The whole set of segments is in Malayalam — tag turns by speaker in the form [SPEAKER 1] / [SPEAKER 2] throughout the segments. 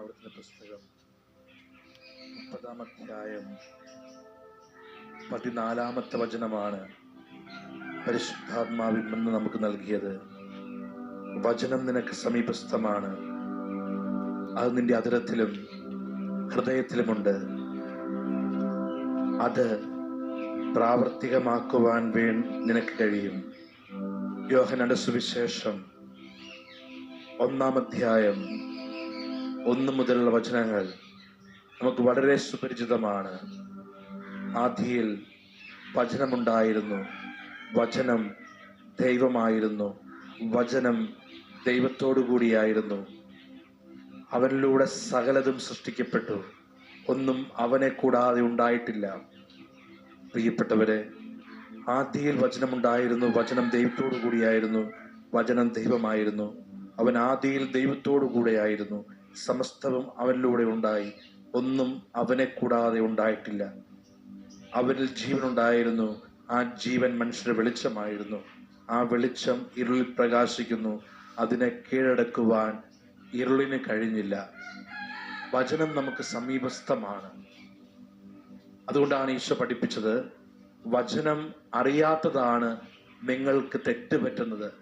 [SPEAKER 1] ആവർത്തന പുസ്തകം മുപ്പതാം അധ്യായം പതിനാലാമത്തെ വചനമാണ് പരിശുദ്ധാത്മാവിൽ നിന്ന് നമുക്ക് നൽകിയത്. വചനം നിനക്ക് സമീപസ്ഥമാണ്. അത് നിന്റെ അതിരത്തിലും ഹൃദയത്തിലുമുണ്ട്. അത് പ്രാവർത്തികമാക്കുവാൻ വേ നിനക്ക് കഴിയും. യോഹനന്റെ സുവിശേഷം ഒന്നാം അധ്യായം ഒന്ന് മുതലുള്ള വചനങ്ങൾ നമുക്ക് വളരെ സുപരിചിതമാണ്. ആദിയിൽ വചനമുണ്ടായിരുന്നു. വചനം ദൈവമായിരുന്നു. വചനം ദൈവത്തോടു കൂടിയായിരുന്നു. അവനിലൂടെ സകലതും സൃഷ്ടിക്കപ്പെട്ടു. ഒന്നും അവനെ കൂടാതെ ഉണ്ടായിട്ടില്ല. പ്രിയപ്പെട്ടവരെ ആദ്യയിൽ വചനമുണ്ടായിരുന്നു. വചനം ദൈവത്തോടു കൂടിയായിരുന്നു. വചനം ദൈവമായിരുന്നു. അവൻ ആദിയിൽ ദൈവത്തോടു കൂടെയായിരുന്നു. സമസ്തവും അവനിലൂടെ ഉണ്ടായി. ഒന്നും അവനെ കൂടാതെ ഉണ്ടായിട്ടില്ല. അവനിൽ ജീവനുണ്ടായിരുന്നു. ആ ജീവൻ മനുഷ്യരുടെ വെളിച്ചമായിരുന്നു. ആ വെളിച്ചം ഇരുളിൽ പ്രകാശിക്കുന്നു. അതിനെ കീഴടക്കുവാൻ ഇരുളിന് കഴിഞ്ഞില്ല. വചനം നമുക്ക് സമീപസ്ഥമാണ്. അതുകൊണ്ടാണ് ഈശോ പഠിപ്പിച്ചത് വചനം അറിയാത്തതാണ് നിങ്ങൾക്ക് തെറ്റ് പറ്റുന്നത്.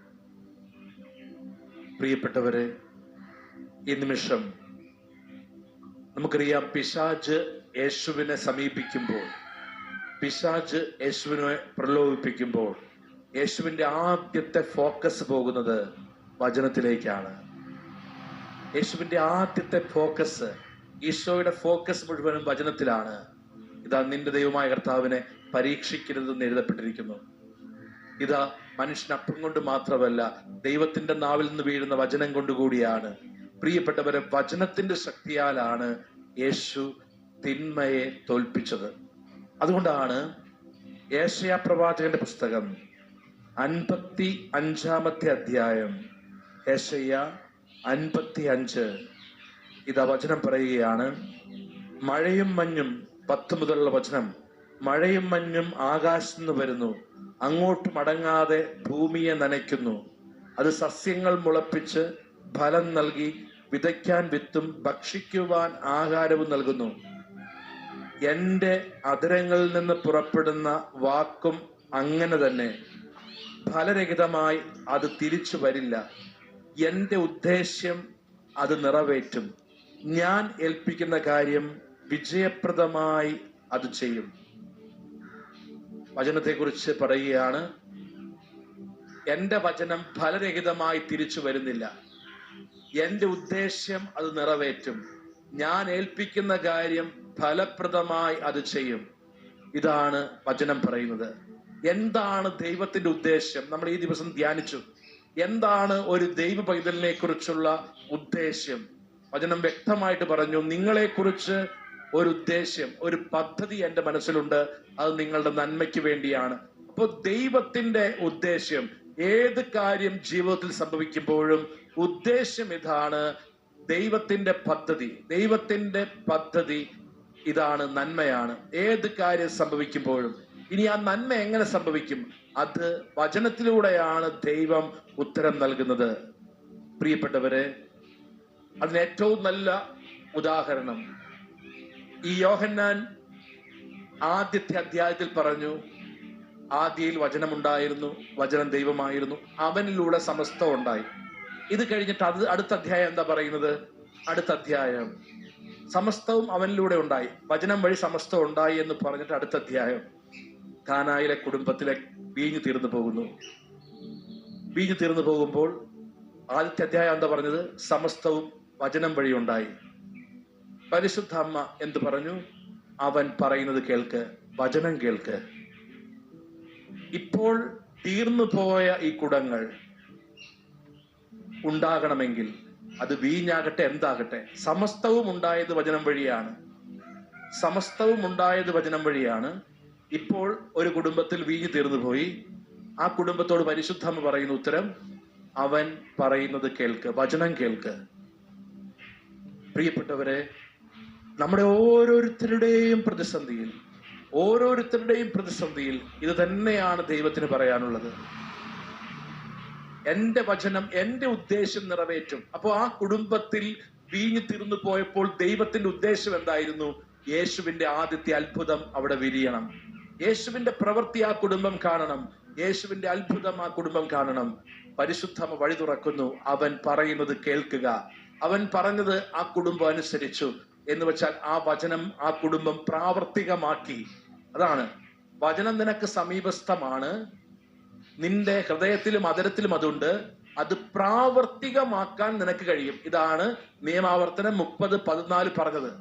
[SPEAKER 1] പ്രിയപ്പെട്ടവരെ ഈ നിമിഷം നമുക്കറിയാം പിശാജ് യേശുവിനെ സമീപിക്കുമ്പോൾ പിശാജ് യേശുവിനെ പ്രലോഭിപ്പിക്കുമ്പോൾ യേശുവിന്റെ ആദ്യത്തെ ഫോക്കസ് പോകുന്നത് വചനത്തിലേക്കാണ്. യേശുവിന്റെ ആദ്യത്തെ ഫോക്കസ് ഈശോയുടെ ഫോക്കസ് മുഴുവനും വചനത്തിലാണ്. ഇതാ നിന്റെ ദൈവമായ കർത്താവിനെ പരീക്ഷിക്കരുതെന്ന് എഴുതപ്പെട്ടിരിക്കുന്നു. ഇതാ മനുഷ്യൻ അപ്പം കൊണ്ട് മാത്രമല്ല ദൈവത്തിന്റെ നാവിൽ നിന്ന് വീഴുന്ന വചനം കൊണ്ടുകൂടിയാണ് പ്രിയപ്പെട്ടവരെ വചനത്തിന്റെ ശക്തിയാലാണ് യേശു തിന്മയെ തോൽപ്പിച്ചത്. അതുകൊണ്ടാണ് ഏഷ്യ പ്രവാചകന്റെ പുസ്തകം അൻപത്തി അഞ്ചാമത്തെ അധ്യായം ഏഷ്യ അൻപത്തി അഞ്ച് ഇതാ വചനം പറയുകയാണ് മഴയും മഞ്ഞും പത്ത് മുതലുള്ള വചനം മഴയും മഞ്ഞും ആകാശത്ത് നിന്ന് വരുന്നു അങ്ങോട്ട് മടങ്ങാതെ ഭൂമിയെ നനയ്ക്കുന്നു. അത് സസ്യങ്ങൾ മുളപ്പിച്ച് ഫലം നൽകി വിതയ്ക്കാൻ വിത്തും ഭക്ഷിക്കുവാൻ ആഹാരവും നൽകുന്നു. എന്റെ അതിരങ്ങളിൽ നിന്ന് പുറപ്പെടുന്ന വാക്കും അങ്ങനെ തന്നെ. ഫലരഹിതമായി അത് തിരിച്ചു വരില്ല. എന്റെ ഉദ്ദേശ്യം അത് നിറവേറ്റും. ഞാൻ ഏൽപ്പിക്കുന്ന കാര്യം വിജയപ്രദമായി അത് ചെയ്യും. വചനത്തെക്കുറിച്ച് പറയുകയാണ് എന്റെ വചനം ഫലരഹിതമായി തിരിച്ചു വരുന്നില്ല. എന്റെ ഉദ്ദേശ്യം അത് നിറവേറ്റും. ഞാൻ ഏൽപ്പിക്കുന്ന കാര്യം ഫലപ്രദമായി അത് ചെയ്യും. ഇതാണ് വചനം പറയുന്നത്. എന്താണ് ദൈവത്തിന്റെ ഉദ്ദേശ്യം? നമ്മൾ ഈ ദിവസം ധ്യാനിച്ചു. എന്താണ് ഒരു ദൈവ പൈതലിനെ കുറിച്ചുള്ള ഉദ്ദേശ്യം? വചനം വ്യക്തമായിട്ട് പറഞ്ഞു നിങ്ങളെ കുറിച്ച് ഒരു ഉദ്ദേശ്യം ഒരു പദ്ധതി എന്റെ മനസ്സിലുണ്ട്. അത് നിങ്ങളുടെ നന്മയ്ക്ക് വേണ്ടിയാണ്. അപ്പോൾ ദൈവത്തിന്റെ ഉദ്ദേശ്യം ഏത് കാര്യം ജീവിതത്തിൽ സംഭവിക്കുമ്പോഴും ഉദ്ദേശം ഇതാണ് ദൈവത്തിന്റെ പദ്ധതി. ദൈവത്തിന്റെ പദ്ധതി ഇതാണ് നന്മയാണ്. ഏത് കാര്യം സംഭവിക്കുമ്പോഴും. ഇനി ആ നന്മ എങ്ങനെ സംഭവിക്കും? അത് വചനത്തിലൂടെയാണ് ദൈവം ഉത്തരം നൽകുന്നത്. പ്രിയപ്പെട്ടവരെ അതിന് ഏറ്റവും നല്ല ഉദാഹരണം. ഈ യോഹന്നാൻ ആദ്യത്തെ അധ്യായത്തിൽ പറഞ്ഞു ആദ്യയിൽ വചനമുണ്ടായിരുന്നു വചനം ദൈവമായിരുന്നു അവനിലൂടെ സമസ്തം ഉണ്ടായി. ഇത് കഴിഞ്ഞിട്ട് അത് അടുത്ത അധ്യായം എന്താ പറയുന്നത്? അടുത്ത അധ്യായം. സമസ്തവും അവനിലൂടെ ഉണ്ടായി. വചനം വഴി സമസ്തം ഉണ്ടായി എന്ന് പറഞ്ഞിട്ട് അടുത്ത അധ്യായം. കാനായിലെ കുടുംബത്തിലെ വീഞ്ഞു തീർന്നു പോകുന്നു. വീഞ്ഞു തീർന്നു പോകുമ്പോൾ ആദ്യത്തെ അധ്യായം എന്താ പറഞ്ഞത്? സമസ്തവും വചനം വഴി ഉണ്ടായി. പരിശുദ്ധ അമ്മ എന്ത് പറഞ്ഞു? അവൻ പറയുന്നത് കേൾക്ക് വചനം കേൾക്ക്. ഇപ്പോൾ തീർന്നു പോയ ഈ കുടങ്ങൾ ഉണ്ടാകണമെങ്കിൽ അത് വീഞ്ഞാകട്ടെ എന്താകട്ടെ സമസ്തവും ഉണ്ടായത് വചനം വഴിയാണ്. സമസ്തവും ഉണ്ടായത് വചനം വഴിയാണ്. ഇപ്പോൾ ഒരു കുടുംബത്തിൽ വീഞ്ഞു തീർന്നു പോയി. ആ കുടുംബത്തോട് പരിശുദ്ധമ്മ പറയുന്ന ഉത്തരം അവൻ പറയുന്നത് കേൾക്ക് വചനം കേൾക്ക്. പ്രിയപ്പെട്ടവരെ നമ്മുടെ ഓരോരുത്തരുടെയും പ്രതിസന്ധിയിൽ ഓരോരുത്തരുടെയും പ്രതിസന്ധിയിൽ ഇത് തന്നെയാണ് ദൈവത്തിന് പറയാനുള്ളത്. എന്റെ വചനം എന്റെ ഉദ്ദേശം നിറവേറ്റും. അപ്പോൾ ആ കുടുംബത്തിൽ വീഞ്ഞു തീർന്നു പോയപ്പോൾ ദൈവത്തിന്റെ ഉദ്ദേശം എന്തായിരുന്നു? യേശുവിന്റെ ആദ്യത്തെ അത്ഭുതം അവിടെ വിരിയണം. യേശുവിന്റെ പ്രവൃത്തി ആ കുടുംബം കാണണം. യേശുവിന്റെ അത്ഭുതം ആ കുടുംബം കാണണം. പരിശുദ്ധമ വഴി തുറക്കുന്നു. അവൻ പറയുന്നത് കേൾക്കുക. അവൻ പറഞ്ഞത് ആ കുടുംബം അനുസരിച്ചു. എന്ന് വെച്ചാൽ ആ വചനം ആ കുടുംബം പ്രാവർത്തികമാക്കി. അതാണ്. വചനം നിനക്ക് സമീപസ്ഥമാണ്. നിന്റെ ഹൃദയത്തിലും അതരത്തിലും അതുണ്ട്. അത് പ്രാവർത്തികമാക്കാൻ നിനക്ക് കഴിയും. ഇതാണ് നിയമാവർത്തനം മുപ്പത് പതിനാല് പറഞ്ഞത്.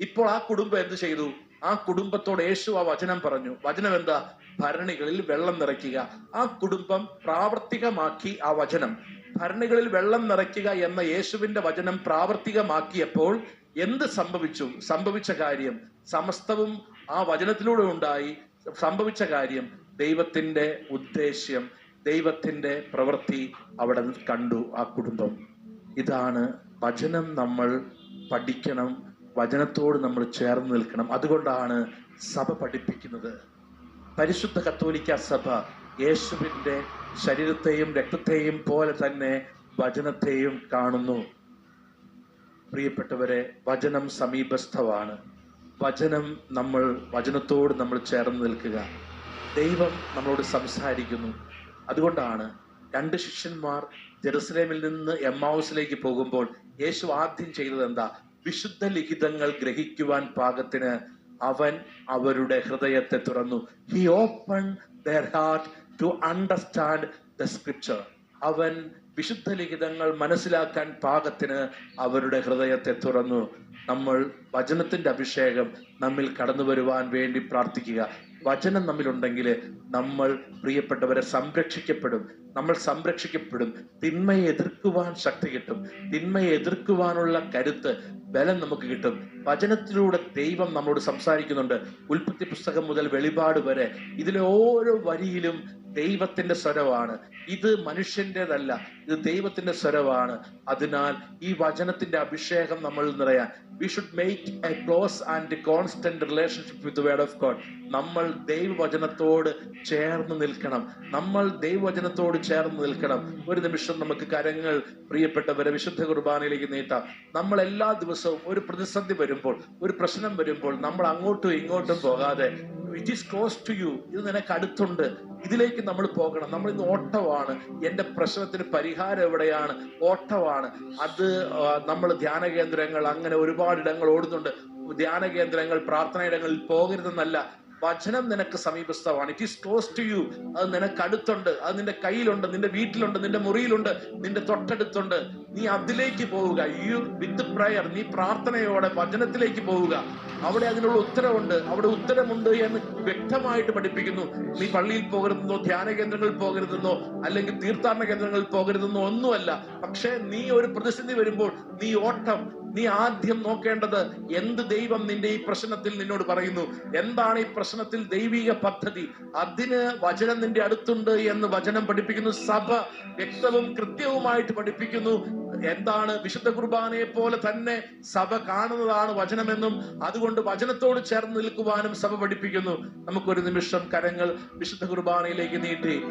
[SPEAKER 1] ഇപ്പോൾ ആ കുടുംബം എന്ത് ചെയ്തു? ആ കുടുംബത്തോട് യേശു ആ വചനം പറഞ്ഞു. വചനം എന്താ? ഭരണികളിൽ വെള്ളം നിറയ്ക്കുക. ആ കുടുംബം പ്രാവർത്തികമാക്കി ആ വചനം. ഭരണികളിൽ വെള്ളം നിറയ്ക്കുക എന്ന യേശുവിന്റെ വചനം പ്രാവർത്തികമാക്കിയപ്പോൾ എന്ത് സംഭവിച്ചു? സംഭവിച്ച കാര്യം സമസ്തവും ആ വചനത്തിലൂടെ ഉണ്ടായി. സംഭവിച്ച കാര്യം ദൈവത്തിന്റെ ഉദ്ദേശ്യം ദൈവത്തിന്റെ പ്രവൃത്തി അവിടെ കണ്ടു ആ കുടുംബം. ഇതാണ് വചനം നമ്മൾ പഠിക്കണം വചനത്തോട് നമ്മൾ ചേർന്ന് നിൽക്കണം. അതുകൊണ്ടാണ് സഭ പഠിപ്പിക്കുന്നത്. പരിശുദ്ധ കത്തോലിക്ക സഭ യേശുവിന്റെ ശരീരത്തെയും രക്തത്തെയും പോലെ തന്നെ വചനത്തെയും കാണുന്നു. പ്രിയപ്പെട്ടവരെ വചനം സമീപസ്ഥമാണ്. വചനം നമ്മൾ വചനത്തോട് നമ്മൾ ചേർന്ന് നിൽക്കുക. ദൈവം നമ്മളോട് സംസാരിക്കുന്നു. അതുകൊണ്ടാണ് രണ്ട് ശിഷ്യന്മാർ ജെറുസലേമിൽ നിന്ന് എമ്മാവുസിലേക്ക് പോകുമ്പോൾ യേശു ആദ്യം ചെയ്തത് എന്താ? വിശുദ്ധ ലിഖിതങ്ങൾ ഗ്രഹിക്കുവാൻ പാകത്തിന് അവൻ അവരുടെ ഹൃദയത്തെ തുറന്നു. He open their heart to understand the scripture അവൻ വിശുദ്ധ ലിഖിതങ്ങൾ മനസ്സിലാക്കാൻ പാകത്തിന് അവരുടെ ഹൃദയത്തെ തുറന്നു. നമ്മൾ വചനത്തിന്റെ അഭിഷേകം നമ്മിൽ കടന്നു വരുവാൻ വേണ്ടി പ്രാർത്ഥിക്കുക. വചനം നമ്മിലുണ്ടെങ്കിൽ നമ്മൾ പ്രിയപ്പെട്ടവരെ സംരക്ഷിക്കപ്പെടും. നമ്മൾ സംരക്ഷിക്കപ്പെടും. തിന്മയെ എതിർക്കുവാൻ ശക്തി കിട്ടും. തിന്മയെ എതിർക്കുവാനുള്ള കരുത്ത് ബലം നമുക്ക് കിട്ടും. വചനത്തിലൂടെ ദൈവം നമ്മളോട് സംസാരിക്കുന്നുണ്ട്. ഉൽപ്പത്തി പുസ്തകം മുതൽ വെളിപാട് വരെ ഇതിലെ ഓരോ വരിയിലും ദൈവത്തിന്റെ സ്വരമാണ് ഇത് മനുഷ്യന്റേതല്ല ഇത് ദൈവത്തിന്റെ സ്വരമാണ് അതിനാൽ ഈ വചനത്തിന്റെ അഭിഷേകം നമ്മൾ നിറയാൻ. We should make a close and constant relationship with word of God നമ്മൾ ദൈവവചനത്തോട് ചേർന്ന് നിൽക്കണം. നമ്മൾ ദൈവവചനത്തോട് ചേർന്ന് നിൽക്കണം. ഒരു നിമിഷം നമുക്ക് കരങ്ങൾ പ്രിയപ്പെട്ടവരെ വിശുദ്ധ കുർബാനയിലേക്ക് നീട്ടാം. നമ്മൾ എല്ലാ ദിവസവും ഒരു പ്രതിസന്ധി വരുമ്പോൾ ഒരു പ്രശ്നം വരുമ്പോൾ നമ്മൾ അങ്ങോട്ടും ഇങ്ങോട്ടും പോകാതെ it is close to you ഇത് നിനക്ക് അടുത്തുണ്ട്. ഇതിലേക്ക് നമ്മൾ പോകണം. നമ്മൾ ഇന്ന് ഓട്ടമാണ് എന്റെ പ്രശ്നത്തിന് പരിഹാരം എവിടെയാണ്? ഓട്ടമാണ് അത് നമ്മൾ ധ്യാന കേന്ദ്രങ്ങൾ അങ്ങനെ ഒരുപാട് ഇടങ്ങൾ ഓടുന്നുണ്ട്. ധ്യാന കേന്ദ്രങ്ങൾ പ്രാർത്ഥന ഇടങ്ങളിൽ പോകരുതെന്നല്ല. വചനം നിനക്ക് സമീപസ്ഥമാണ്. It is close to you അത് നിനക്ക് അടുത്തുണ്ട്. അത് നിന്റെ കയ്യിലുണ്ട് നിന്റെ വീട്ടിലുണ്ട് നിന്റെ മുറിയിലുണ്ട് നിന്റെ തൊട്ടടുത്തുണ്ട്. നീ അതിലേക്ക് പോവുക. യു വിത്ത് പ്രയർ നീ പ്രാർത്ഥനയോടെ വചനത്തിലേക്ക് പോവുക. അവിടെ അതിനുള്ള ഉത്തരവുണ്ട്. അവിടെ ഉത്തരമുണ്ട് എന്ന് വ്യക്തമായിട്ട് പഠിപ്പിക്കുന്നു. നീ പള്ളിയിൽ പോകരുതെന്നോ ധ്യാന കേന്ദ്രങ്ങളിൽ പോകരുതെന്നോ അല്ലെങ്കിൽ തീർത്ഥാടന കേന്ദ്രങ്ങളിൽ പോകരുതെന്നോ ഒന്നുമല്ല. പക്ഷേ നീ ഒരു പ്രതിസന്ധി വരുമ്പോൾ നീ ഓട്ടം നീ ആദ്യം നോക്കേണ്ടത് എന്ത് ദൈവം നിന്റെ ഈ പ്രശ്നത്തിൽ നിന്നോട് പറയുന്നു? എന്താണ് ഈ പ്രശ്നത്തിൽ ദൈവിക പദ്ധതി? അതിന് വചനം നിന്റെ അടുത്തുണ്ട് എന്ന് വചനം പഠിപ്പിക്കുന്നു. സഭ വ്യക്തവും കൃത്യവുമായിട്ട് പഠിപ്പിക്കുന്നു. എന്താണ് വിശുദ്ധ കുർബാനയെ പോലെ തന്നെ സഭ കാണുന്നതാണ് വചനമെന്നും അതുകൊണ്ട് വചനത്തോട് ചേർന്ന് നിൽക്കുവാനും സഭ പഠിപ്പിക്കുന്നു. നമുക്കൊരു നിമിഷം കരങ്ങൾ വിശുദ്ധ കുർബാനയിലേക്ക് നീട്ടി.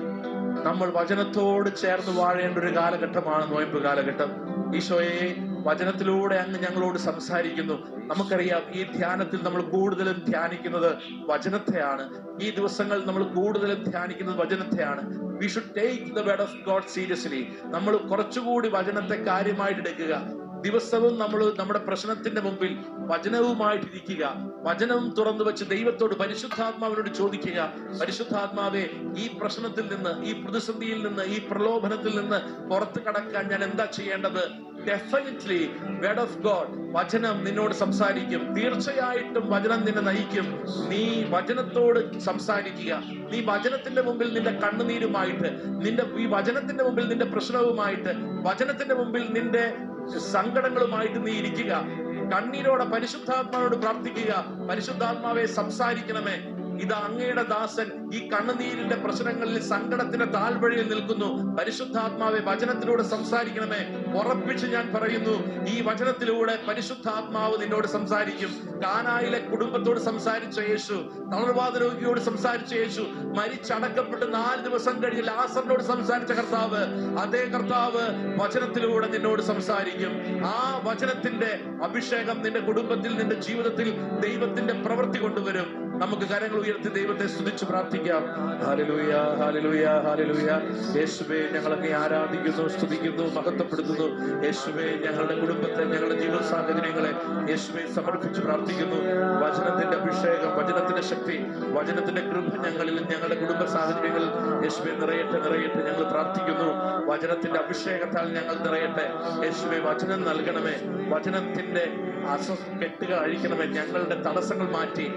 [SPEAKER 1] നമ്മൾ വചനത്തോട് ചേർന്ന് വാഴേണ്ട ഒരു കാലഘട്ടമാണ് നോയമ്പ് കാലഘട്ടം. ഈശോയെ വചനത്തിലൂടെ അങ്ങ് ഞങ്ങളോട് സംസാരിക്കുന്നു. നമുക്കറിയാം ഈ ധ്യാനത്തിൽ നമ്മൾ കൂടുതലും ധ്യാനിക്കുന്നത് വചനത്തെയാണ്. ഈ ദിവസങ്ങൾ നമ്മൾ കൂടുതലും ധ്യാനിക്കുന്നത് വചനത്തെയാണ്. We should take the word of God seriously നമ്മൾ കുറച്ചുകൂടി വചനത്തെ കാര്യമായിട്ട് എടുക്കുക. ദിവസവും നമ്മൾ നമ്മുടെ പ്രശ്നത്തിന്റെ മുമ്പിൽ വചനവുമായിട്ടിരിക്കുക. വചനവും തുറന്നു വെച്ച് ദൈവത്തോട് പരിശുദ്ധാത്മാവിനോട് ചോദിക്കുക. പരിശുദ്ധാത്മാവെ ഈ പ്രശ്നത്തിൽ നിന്ന് ഈ പ്രതിസന്ധിയിൽ നിന്ന് ഈ പ്രലോഭനത്തിൽ നിന്ന് പുറത്തു കടക്കാൻ ഞാൻ എന്താ ചെയ്യേണ്ടത്? ഡെഫിനറ്റ്ലി വേർഡ് ഓഫ് ഗോഡ് വചനം നിന്നോട് സംസാരിക്കും. തീർച്ചയായിട്ടും വചനം നിന്നെ നയിക്കും. നീ വചനത്തോട് സംസാരിക്കുക. നീ വചനത്തിന്റെ മുമ്പിൽ നിന്റെ കണ്ണുനീരുമായിട്ട് നിന്റെ ഈ വചനത്തിന്റെ മുമ്പിൽ നിന്റെ പ്രശ്നവുമായിട്ട് വചനത്തിന്റെ മുമ്പിൽ നിന്റെ സങ്കടങ്ങളുമായിട്ട് നീ ഇരിക്കുക. കണ്ണീരോടെ പരിശുദ്ധാത്മാവോട് പ്രാർത്ഥിക്കുക. പരിശുദ്ധാത്മാവെ സംസാരിക്കണമേ. ഇത് അങ്ങയുടെ ദാസൻ ഈ കണ്ണുനീരിന്റെ പ്രശ്നങ്ങളിൽ സങ്കടത്തിന്റെ താഴ്വഴിയിൽ നിൽക്കുന്നു. പരിശുദ്ധാത്മാവെ വചനത്തിലൂടെ സംസാരിക്കണമേ. ഉറപ്പിച്ച് ഞാൻ പറയുന്നു ഈ വചനത്തിലൂടെ പരിശുദ്ധാത്മാവ് നിന്നോട് സംസാരിക്കും. കാനായിലെ കുടുംബത്തോട് സംസാരിച്ച യേശു തളർവാദ രോഗിയോട് സംസാരിച്ച യേശു മരിച്ചടക്കപ്പെട്ട് നാല് ദിവസം കഴിഞ്ഞ് ലാസറിനോട് സംസാരിച്ച കർത്താവ് അതേ കർത്താവ് വചനത്തിലൂടെ നിന്നോട് സംസാരിക്കും. ആ വചനത്തിന്റെ അഭിഷേകം നിന്റെ കുടുംബത്തിൽ നിന്റെ ജീവിതത്തിൽ ദൈവത്തിന്റെ പ്രവൃത്തി കൊണ്ടുവരും. നമുക്ക് കരങ്ങൾ ഉയർത്തി ദൈവത്തെ സ്തുതിച്ച് പ്രാർത്ഥിക്കാം. ഹാലലൂയ ഹാലലൂയ ഹാലലൂയ യേശുവേ ഞങ്ങളൊക്കെ ആരാധിക്കുന്നു സ്തുതിക്കുന്നു മഹത്വപ്പെടുത്തുന്നു. യേശുവേ ഞങ്ങളുടെ കുടുംബത്തെ ഞങ്ങളുടെ ജീവിത സാഹചര്യങ്ങളെ യേശുവെ സമർപ്പിച്ച് പ്രാർത്ഥിക്കുന്നു. വചനത്തിന്റെ അഭിഷേകം വചനത്തിന്റെ ശക്തി വചനത്തിന്റെ കൃപ ഞങ്ങളിൽ ഞങ്ങളുടെ കുടുംബ സാഹചര്യങ്ങളിൽ യേശുവെ നിറയട്ടെ നിറയട്ടെ ഞങ്ങൾ പ്രാർത്ഥിക്കുന്നു. വചനത്തിന്റെ അഭിഷേകത്താൽ ഞങ്ങൾ നിറയട്ടെ. യേശുവെ വചനം നൽകണമേ. വചനത്തിന്റെ അസ കെട്ടുക അഴിക്കണമേ. ഞങ്ങളുടെ തടസ്സങ്ങൾ മാറ്റി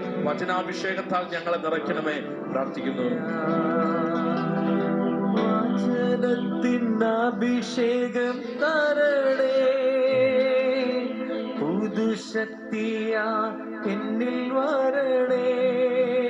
[SPEAKER 1] വചനാഭിഷേകത്താൽ ഞങ്ങളെ നിറയ്ക്കണമേ പ്രാർത്ഥിക്കുന്നു.
[SPEAKER 2] അഭിഷേകം തരണേ. പുതുശക്തിയാ എന്നിൽ വരണേ.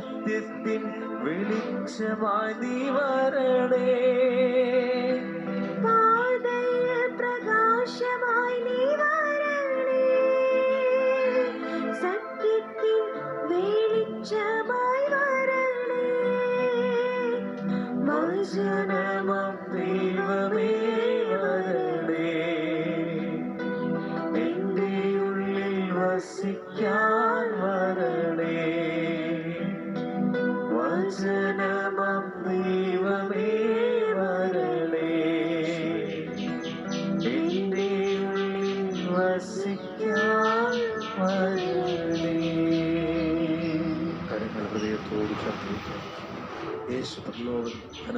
[SPEAKER 2] സത്യത്തിൻ വെളിച്ചമായി നീ വരണേ.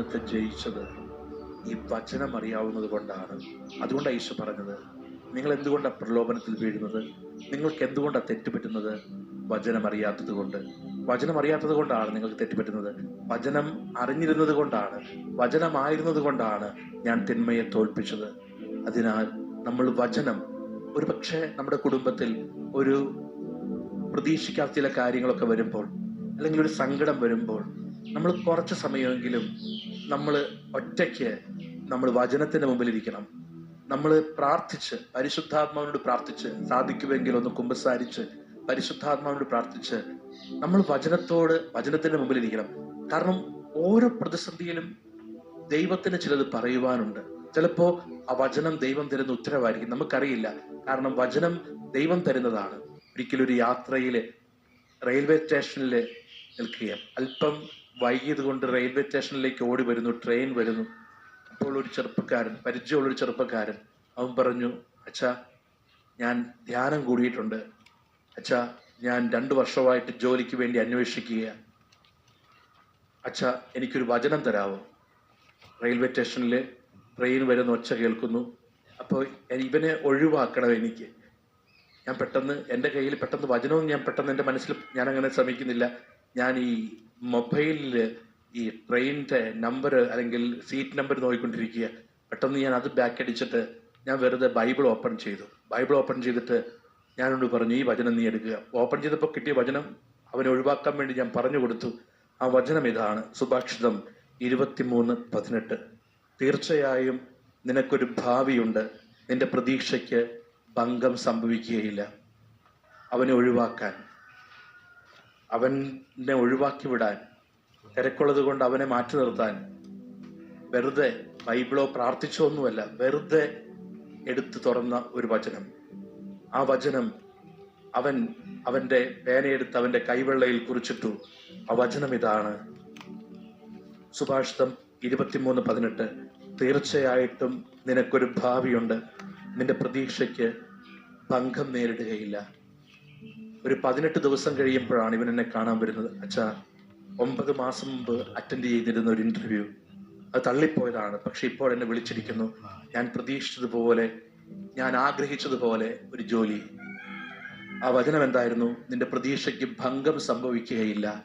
[SPEAKER 1] പ്രലോഭനത്തെ ജയിച്ചത് ഈ വചനം അറിയാവുന്നത് കൊണ്ടാണ്. അതുകൊണ്ടാണ് ഈശോ പറഞ്ഞത് നിങ്ങൾ എന്തുകൊണ്ടാണ് പ്രലോഭനത്തിൽ വീഴുന്നത്? നിങ്ങൾക്ക് എന്തുകൊണ്ടാണ് തെറ്റുപറ്റുന്നത്? വചനം അറിയാത്തത് കൊണ്ട്. വചനം അറിയാത്തത് കൊണ്ടാണ് നിങ്ങൾക്ക് തെറ്റുപറ്റുന്നത്. വചനം അറിഞ്ഞിരുന്നത് കൊണ്ടാണ് വചനമായിരുന്നത് കൊണ്ടാണ് ഞാൻ തിന്മയെ തോൽപ്പിച്ചത്. അതിനാൽ നമ്മൾ വചനം ഒരു പക്ഷേ നമ്മുടെ കുടുംബത്തിൽ ഒരു പ്രതീക്ഷിക്കാത്ത ചില കാര്യങ്ങളൊക്കെ വരുമ്പോൾ അല്ലെങ്കിൽ ഒരു സങ്കടം വരുമ്പോൾ നമ്മൾ കുറച്ച് സമയമെങ്കിലും നമ്മൾ ഒറ്റയ്ക്ക് നമ്മൾ വചനത്തിന്റെ മുമ്പിൽ ഇരിക്കണം നമ്മൾ പ്രാർത്ഥിച്ച് പരിശുദ്ധാത്മാവിനോട് പ്രാർത്ഥിച്ച് സാധിക്കുമെങ്കിൽ ഒന്ന് കുമ്പസാരിച്ച് പരിശുദ്ധാത്മാവിനോട് പ്രാർത്ഥിച്ച് നമ്മൾ വചനത്തോട് വചനത്തിന്റെ മുമ്പിൽ ഇരിക്കണം കാരണം ഓരോ പ്രതിസന്ധിയിലും ദൈവത്തിന് ചിലത് പറയുവാനുണ്ട്. ചിലപ്പോ ആ വചനം ദൈവം തരുന്ന ഉത്തരവായിരിക്കും. നമുക്കറിയില്ല. കാരണം വചനം ദൈവം തരുന്നതാണ്. ഒരിക്കലും ഒരു യാത്രയിൽ റെയിൽവേ സ്റ്റേഷനിൽ നിൽക്കുകയും അല്പം വൈകിയത് കൊണ്ട് റെയിൽവേ സ്റ്റേഷനിലേക്ക് ഓടി വരുന്നു ട്രെയിൻ വരുന്നു. അപ്പോൾ ഒരു ചെറുപ്പക്കാരൻ പരിചയമുള്ളൊരു ചെറുപ്പക്കാരൻ അവൻ പറഞ്ഞു അച്ഛാ ഞാൻ ധ്യാനം കൂടിയിട്ടുണ്ട്. അച്ഛാ ഞാൻ രണ്ട് വർഷമായിട്ട് ജോലിക്ക് വേണ്ടി അന്വേഷിക്കുക അച്ഛാ എനിക്കൊരു വചനം തരാമോ റെയിൽവേ സ്റ്റേഷനിൽ ട്രെയിൻ വരുന്ന ഒച്ച കേൾക്കുന്നു. അപ്പോൾ ഇവനെ ഒഴിവാക്കണം എനിക്ക്. ഞാൻ പെട്ടെന്ന് എന്റെ കയ്യിൽ പെട്ടെന്ന് വചനവും ഞാൻ പെട്ടെന്ന് എന്റെ മനസ്സിൽ ഞാൻ അങ്ങനെ ശ്രമിക്കുന്നില്ല. ഞാൻ ഈ മൊബൈലിൽ ഈ ട്രെയിനിന്റെ നമ്പർ അല്ലെങ്കിൽ സീറ്റ് നമ്പർ നോക്കിക്കൊണ്ടിരിക്കുക. പെട്ടെന്ന് ഞാൻ അത് ബാക്ക് അടിച്ചിട്ട് ഞാൻ വെറുതെ ബൈബിൾ ഓപ്പൺ ചെയ്തു. ബൈബിൾ ഓപ്പൺ ചെയ്തിട്ട് ഞാനോട് പറഞ്ഞു ഈ വചനം നീ എടുക്കുക. ഓപ്പൺ ചെയ്തപ്പോൾ കിട്ടിയ വചനം അവനെ ഒഴിവാക്കാൻ വേണ്ടി ഞാൻ പറഞ്ഞു കൊടുത്തു. ആ വചനം ഇതാണ്. സുഭാഷിതം ഇരുപത്തിമൂന്ന് പതിനെട്ട്. തീർച്ചയായും നിനക്കൊരു ഭാവിയുണ്ട്. നിന്റെ പ്രതീക്ഷയ്ക്ക് ഭംഗം സംഭവിക്കുകയില്ല. അവനെ ഒഴിവാക്കാൻ. അവനെ ഒഴിവാക്കി വിടാൻ തിരക്കുള്ളത് കൊണ്ട് അവനെ മാറ്റി നിർത്താൻ. വെറുതെ ബൈബിളോ പ്രാർത്ഥിച്ചോ ഒന്നുമല്ല വെറുതെ എടുത്തു തുറന്ന ഒരു വചനം. ആ വചനം അവൻ അവന്റെ പേനയെടുത്ത് അവന്റെ കൈവെള്ളയിൽ കുറിച്ചിട്ടു. ആ വചനം ഇതാണ്. സുഭാഷിതം ഇരുപത്തിമൂന്ന് പതിനെട്ട്. തീർച്ചയായിട്ടും നിനക്കൊരു ഭാവിയുണ്ട്. നിന്റെ പ്രതീക്ഷയ്ക്ക് ഭംഗം നേരിടുകയില്ല. ഒരു പതിനെട്ട് ദിവസം കഴിയുമ്പോഴാണ് ഇവൻ എന്നെ കാണാൻ വരുന്നത്. അച്ഛാ ഒമ്പത് മാസം മുമ്പ് അറ്റൻഡ് ചെയ്തിരുന്ന ഒരു ഇന്റർവ്യൂ അത് തള്ളിപ്പോയതാണ്. പക്ഷെ ഇപ്പോൾ എന്നെ വിളിച്ചിരിക്കുന്നു. ഞാൻ പ്രതീക്ഷിച്ചതുപോലെ ഞാൻ ആഗ്രഹിച്ചതുപോലെ ഒരു ജോലി. ആ വചനം എന്തായിരുന്നു? നിന്റെ പ്രതീക്ഷയ്ക്ക് ഭംഗം സംഭവിക്കുകയില്ല.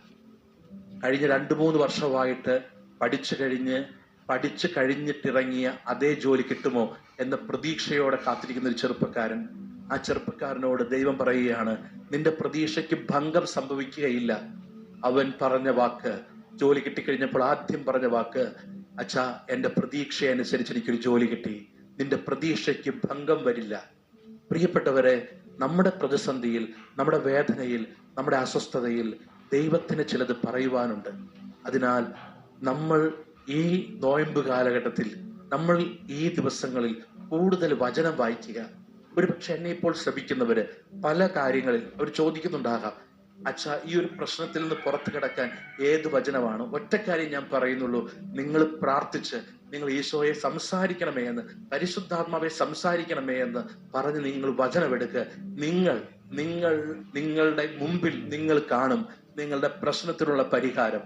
[SPEAKER 1] കഴിഞ്ഞ രണ്ടു മൂന്ന് വർഷമായിട്ട് പഠിച്ചു കഴിഞ്ഞ് പഠിച്ചു കഴിഞ്ഞിട്ടിറങ്ങിയ അതേ ജോലി കിട്ടുമോ എന്ന പ്രതീക്ഷയോടെ കാത്തിരിക്കുന്ന ഒരു ചെറുപ്പക്കാരൻ ആ ചെറുപ്പക്കാരനോട് ദൈവം പറയുകയാണ് നിന്റെ പ്രതീക്ഷയ്ക്ക് ഭംഗം സംഭവിക്കുകയില്ല. അവൻ പറഞ്ഞ വാക്ക് ജോലി കിട്ടിക്കഴിഞ്ഞപ്പോൾ ആദ്യം പറഞ്ഞ വാക്ക് അച്ഛാ എന്റെ പ്രതീക്ഷ അനുസരിച്ച് എനിക്കൊരു ജോലി കിട്ടി. നിന്റെ പ്രതീക്ഷയ്ക്ക് ഭംഗം വരില്ല. പ്രിയപ്പെട്ടവരെ നമ്മുടെ പ്രതിസന്ധിയിൽ നമ്മുടെ വേദനയിൽ നമ്മുടെ അസ്വസ്ഥതയിൽ ദൈവത്തിന് ചിലത് പറയുവാനുണ്ട്. അതിനാൽ നമ്മൾ ഈ നോയമ്പ് കാലഘട്ടത്തിൽ നമ്മൾ ഈ ദിവസങ്ങളിൽ കൂടുതൽ വചനം വായിക്കുക. ഒരുപക്ഷെ എന്നെ ഇപ്പോൾ ശ്രമിക്കുന്നവര് പല കാര്യങ്ങളിൽ അവർ ചോദിക്കുന്നുണ്ടാകാം അച്ഛാ ഈ ഒരു പ്രശ്നത്തിൽ നിന്ന് പുറത്തു കിടക്കാൻ ഏത് വചനമാണ്? ഒറ്റക്കാര്യം ഞാൻ പറയുന്നുള്ളൂ നിങ്ങൾ പ്രാർത്ഥിച്ച് നിങ്ങൾ ഈശോയെ സംസാരിക്കണമേ എന്ന് പരിശുദ്ധാത്മാവെ സംസാരിക്കണമേ എന്ന് പറഞ്ഞ് നിങ്ങൾ വചനമെടുക്കുക നിങ്ങൾ നിങ്ങൾ നിങ്ങളുടെ മുമ്പിൽ നിങ്ങൾ കാണും നിങ്ങളുടെ പ്രശ്നത്തിനുള്ള പരിഹാരം.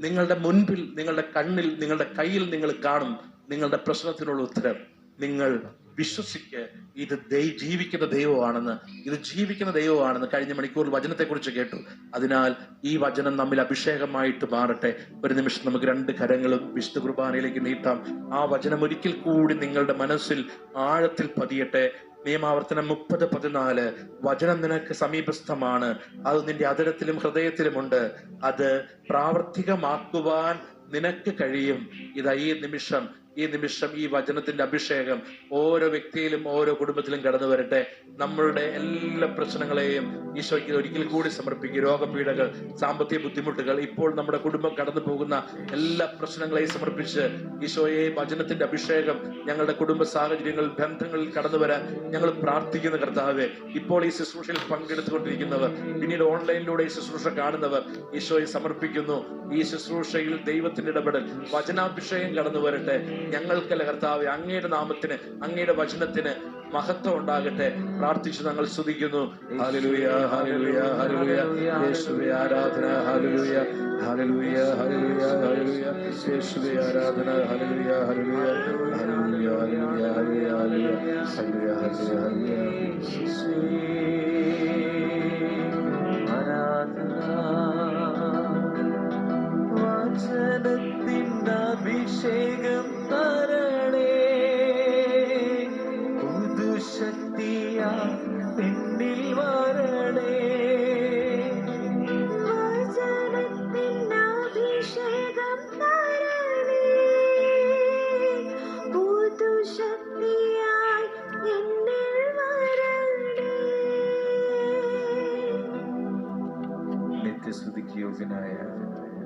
[SPEAKER 1] നിങ്ങളുടെ മുൻപിൽ നിങ്ങളുടെ കണ്ണിൽ നിങ്ങളുടെ കയ്യിൽ നിങ്ങൾ കാണും നിങ്ങളുടെ പ്രശ്നത്തിനുള്ള ഉത്തരം. നിങ്ങൾ വിശ്വസിക്ക് ഇത് ജീവിക്കുന്ന ദൈവമാണെന്ന് ഇത് ജീവിക്കുന്ന ദൈവമാണെന്ന് കഴിഞ്ഞ മണിക്കൂറിൽ വചനത്തെക്കുറിച്ച് കേട്ടു. അതിനാൽ ഈ വചനം നമ്മിൽ അഭിഷേകമായിട്ട് മാറട്ടെ. ഒരു നിമിഷം നമുക്ക് രണ്ട് കരങ്ങളും വിശുദ്ധ കുർബാനയിലേക്ക് നീട്ടാം. ആ വചനം ഒരിക്കൽ കൂടി നിങ്ങളുടെ മനസ്സിൽ ആഴത്തിൽ പതിയട്ടെ. നിയമാവർത്തനം മുപ്പത് പതിനാല്. വചനം നിനക്ക് സമീപസ്ഥമാണ്. അത് നിന്റെ അതിരത്തിലും ഹൃദയത്തിലുമുണ്ട്. അത് പ്രാവർത്തികമാക്കുവാൻ നിനക്ക് കഴിയും. ഇതാ ഈ നിമിഷം ഈ നിമിഷം ഈ വചനത്തിന്റെ അഭിഷേകം ഓരോ വ്യക്തിയിലും ഓരോ കുടുംബത്തിലും കടന്നു വരട്ടെ. നമ്മളുടെ എല്ലാ പ്രശ്നങ്ങളെയും ഈശോയ്ക്ക് ഒരിക്കൽ കൂടി സമർപ്പിക്കും. രോഗപീഠകൾ സാമ്പത്തിക ബുദ്ധിമുട്ടുകൾ ഇപ്പോൾ നമ്മുടെ കുടുംബം കടന്നു പോകുന്ന എല്ലാ പ്രശ്നങ്ങളെയും സമർപ്പിച്ച് ഈശോയെ വചനത്തിന്റെ അഭിഷേകം ഞങ്ങളുടെ കുടുംബ സാഹചര്യങ്ങൾ ബന്ധങ്ങളിൽ കടന്നു വരാൻ ഞങ്ങൾ പ്രാർത്ഥിക്കുന്ന കർത്താവെ ഇപ്പോൾ ഈ ശുശ്രൂഷയിൽ പങ്കെടുത്തുകൊണ്ടിരിക്കുന്നവർ പിന്നീട് ഓൺലൈനിലൂടെ ഈ ശുശ്രൂഷ കാണുന്നവർ ഈശോയെ സമർപ്പിക്കുന്നു. ഈ ശുശ്രൂഷയിൽ ദൈവത്തിന്റെ ഇടപെടൽ വചനാഭിഷേകം കടന്നു വരട്ടെ. ഞങ്ങൾക്കല്ല കർത്താവ് അങ്ങയുടെ നാമത്തിന് അങ്ങയുടെ വചനത്തിന് മഹത്വം ഉണ്ടാകട്ടെ. പ്രാർത്ഥിച്ച് ഞങ്ങൾ സ്തുതിക്കുന്നു. യേശുവേ ആരാധന ആരാധന ഹല്ലേലൂയ ഹല്ലേലൂയ.
[SPEAKER 3] ആരാധന
[SPEAKER 2] നിത്യസ്തുതിക്ക് യോഗ്യനായ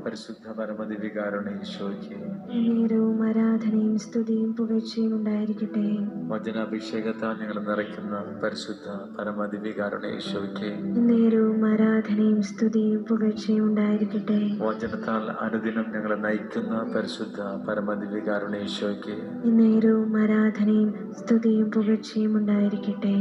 [SPEAKER 2] പരിശുദ്ധ പരമദിവികാരുടെ ഈശോയ്ക്ക്
[SPEAKER 3] നേരവും ആരാധനയും സ്തുതിയും പുകഴ്ചയും ഉണ്ടായിരിക്കട്ടെ.
[SPEAKER 2] വചനാഭിഷേകത്താൽ ഞങ്ങൾ നിറയ്ക്കുന്ന പരിശുദ്ധ പരമദിവികാരുടെ ഈശോയ്ക്ക്
[SPEAKER 3] നേരവും ആരാധനയും സ്തുതിയും പുകഴ്ചയും ഉണ്ടായിരിക്കട്ടെ.
[SPEAKER 2] വചനത്താൽ അനുദിനം ഞങ്ങളെ നയിക്കുന്ന പരിശുദ്ധ പരമദിവികാരുടെ ഈശോയ്ക്ക്
[SPEAKER 3] നേരവും ആരാധനയും സ്തുതിയും പുകഴ്ചയും ഉണ്ടായിരിക്കട്ടെ.